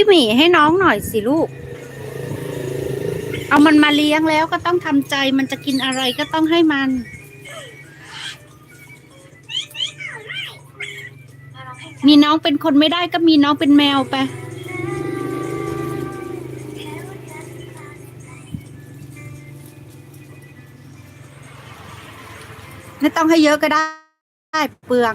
พี่หมีให้น้องหน่อยสิลูก เอามันมาเลี้ยงแล้วก็ต้องทำใจมันจะกินอะไรก็ต้องให้มัน มีน้องเป็นคนไม่ได้ก็มีน้องเป็นแมวไปไม่ต้องให้เยอะก็ได้เปลือง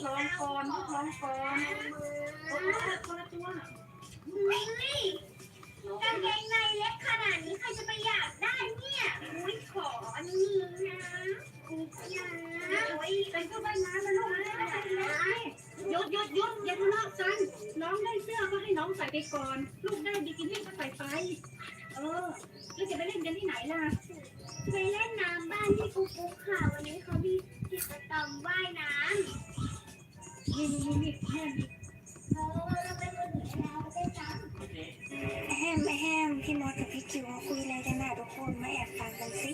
ช่แค่มาเซียวตัวน้องอะเนี่ยแล้วก็มีชุดเดียวด้วยอะลูกแม่เอามาหนูอยากได้ค่ะอาอาแต่งแต่แต่หนูใส่ไม่นี่เข้านะใจว่าคำนี้ยังยังอุ้ยองไม่กันอยากได้เหมือนกันนี่ล่ะหนูไม่ลองกอนโอ้โหคนละตัวอุ้ยกางเกงในเล็กขนาดนี้ใครจะไปอยากได้เนี่ยอุ้ยขออันนี้นะคุณนะโอ้ยแต่งตัวใบน้ำนะลูกนะยดยดยดอย่าทะเลาะกัน น้องได้เสื้อก็ให้น้องใส่ไปก่อน ลูกได้บิกินี่ก็ใส่ไป เออแล้วจะไปเล่นกันที่ไหนล่ะ ไปเล่นน้ำบ้านที่กุ๊กกุ๊กค่ะ วันนี้เขามีกิจกรรมว่ายน้ำ แล้วได้จ้ะแฮมแฮมพี่มอสกับพี่จิ๋วคุยอะไรกันน่ะทุกคนมาแอบฟังกันสิ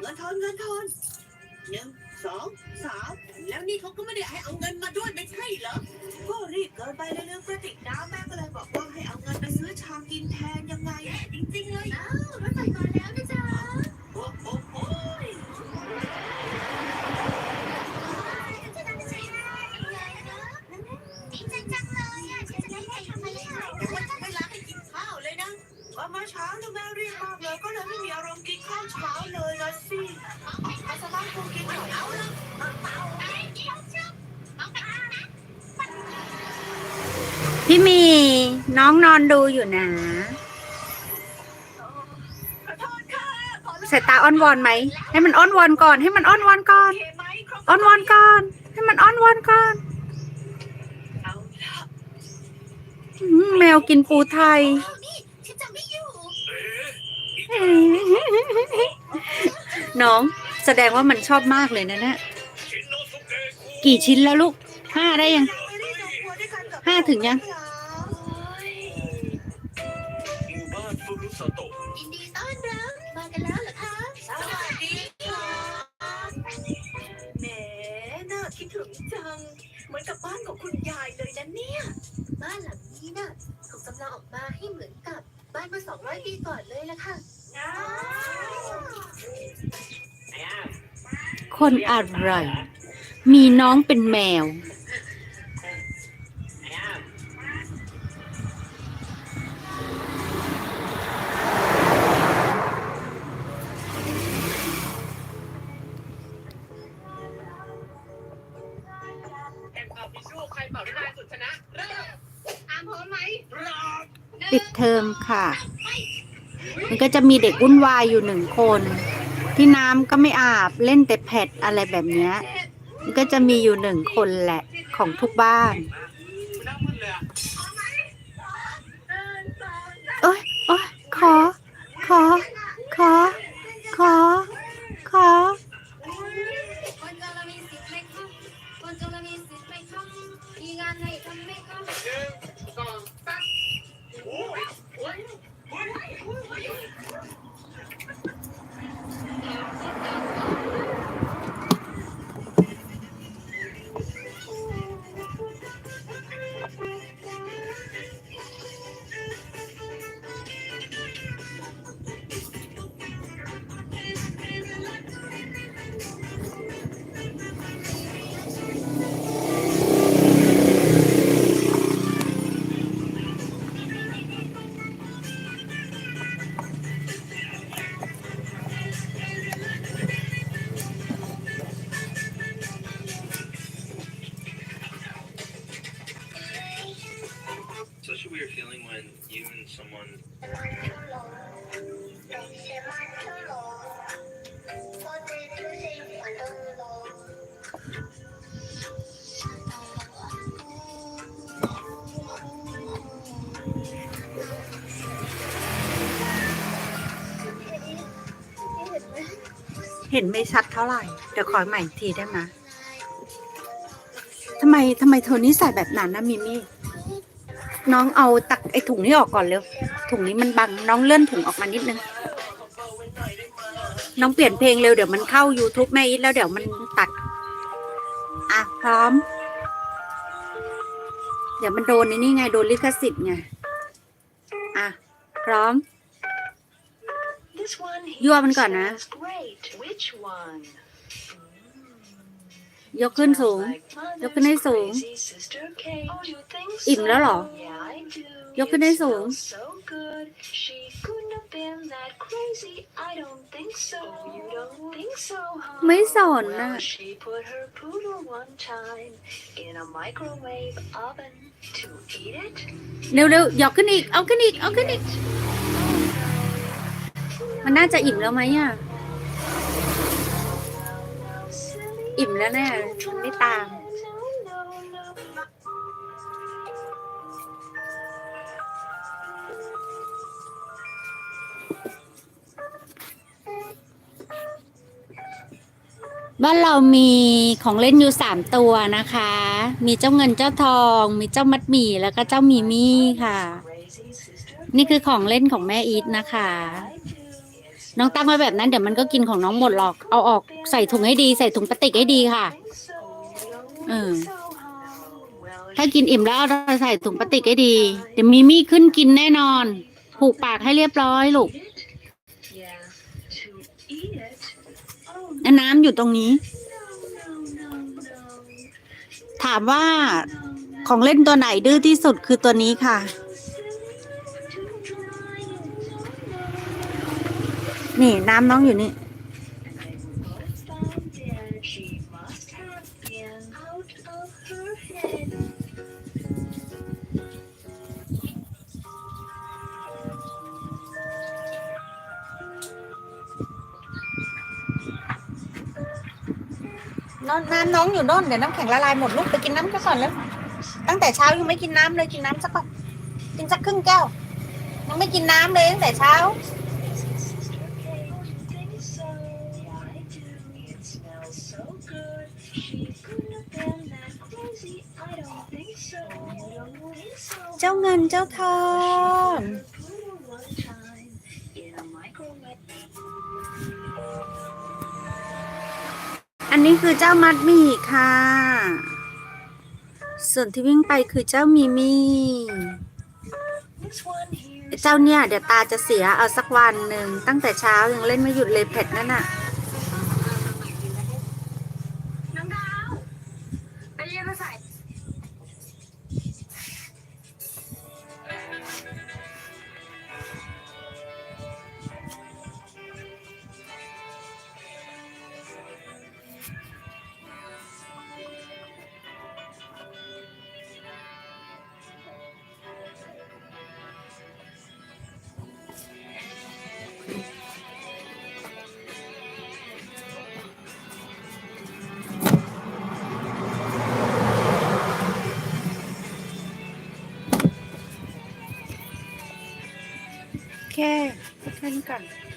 เงินทอนเงินทอนหนึ่งสองสามแล้วนี่เขาก็ไม่ได้ให้เอาเงินมาด้วยไม่ใช่เหรอก็รีบเกินไปเลยเรื่องกระติกน้ำแม่ก็เลยบอกว่าให้เอาเงินไปซื้อชามกินแทนยังไงจริงๆเลยอ้าวรถไฟมาแล้วนะจ๊ะ พี่มี น้องนอนดูอยู่นะใส่ตาอ้อนวอนไหม ให้มันอ้อนวอนก่อน ให้มันอ้อนวอนก่อน อ้อนวอนก่อน ให้มันอ้อนวอนก่อน แมวกินปูไทย น้องแสดงว่ามันชอบมากเลยนะเนี่ยกี่ชิ้นแล้วลูกห้าได้ยังห้าถึงยัง กับบ้านของคุณยายเลยนะเนี่ย บ้านหลังนี้น่ะถูกจำลองออกมาให้เหมือนกับบ้านเมื่อ200ปีก่อนเลยละค่ะ คนอะไร มีน้องเป็นแมว ปิดเทอมค่ะ มันก็จะมีเด็กวุ่นวายอยู่หนึ่งคน ที่น้ำก็ไม่อาบเล่นแต่แพดอะไรแบบนี้มันก็จะมีอยู่หนึ่งคนแหละของทุกบ้านเลยอะโอ้ยโอ้ยขอ someone เห็นไม่ชัดเท่าไหร่ เดี๋ยวขอใหม่อีกทีได้ไหมทำไมทำไมเธอนี่ใส่แบบนั้นนะมิมี่ น้องเอาตักไอถุงนี้ออกก่อนเร็ว ถุงนี้มันบัง น้องเลื่อนถุงออกมานิดนึง น้องเปลี่ยนเพลงเร็วเดี๋ยวมันเข้า YouTube แม่อีทแล้วเดี๋ยวมันตัด อะพร้อม เดี๋ยวมันโดนในนี่ไงโดนลิขสิทธิ์ไง อะพร้อม This one ยั่วมันก่อนนะ smells great. Which one? ยกขึ้นสูง Like mother's ยกขึ้นให้สูง crazy sister cake. Oh, you think อิ่มแล้วเหรอ so? Yeah, I do. ยกขึ้นให้ It สูง smells so good. She couldn't have been that crazy. I don't think so. Oh, you don't think so, huh? ไม่สนน่ะ Well, she put her poodle one time in a microwave oven to eat it. เร็วๆ ยกขึ้นอีก เอาขึ้นอีก เอาขึ้นอีก มันน่าจะอิ่มแล้วไหมอะ อิ่มแล้วแน่มันไม่ตาม บ้านเรามีของเล่นอยู่สามตัวนะคะ มีเจ้าเงินเจ้าทอง มีเจ้ามัดหมี่แล้วก็เจ้ามีมี่ค่ะ นี่คือของเล่นของแม่อีทนะคะ น้องตั้งไว้แบบนั้นเดี๋ยวมันก็กินของน้องหมดหรอก เอาออกใส่ถุงให้ดี ใส่ถุงพลาสติกให้ดีค่ะ เออ ถ้ากินอิ่มแล้วเราใส่ถุงพลาสติกให้ดี เดี๋ยวมีมี่ขึ้นกินแน่นอน ผูกปากให้เรียบร้อยลูก น้ำอยู่ตรงนี้ ถามว่าของเล่นตัวไหนดื้อที่สุดคือตัวนี้ค่ะ นี่น้ำน้องอยู่นี่ น้ำน้องอยู่โน่นเดี๋ยวน้ำแข็งละลายหมดลูกไปกินน้ำกันก่อนแล้ว ตั้งแต่เช้ายังไม่กินน้ำเลยกินน้ำสักก่อนกินสักครึ่งแก้ว ยังไม่กินน้ำเลยตั้งแต่เช้า เจ้าเงินเจ้าทอง อันนี้คือเจ้ามัดหมี่ค่ะ ส่วนที่วิ่งไปคือเจ้ามีมี่ This one here. เจ้าเนี่ย เดี๋ยวตาจะเสียเอาสักวันหนึ่งตั้งแต่เช้ายังเล่นไม่หยุดเลยเผ็ดนั่นน่ะน้ রাখছি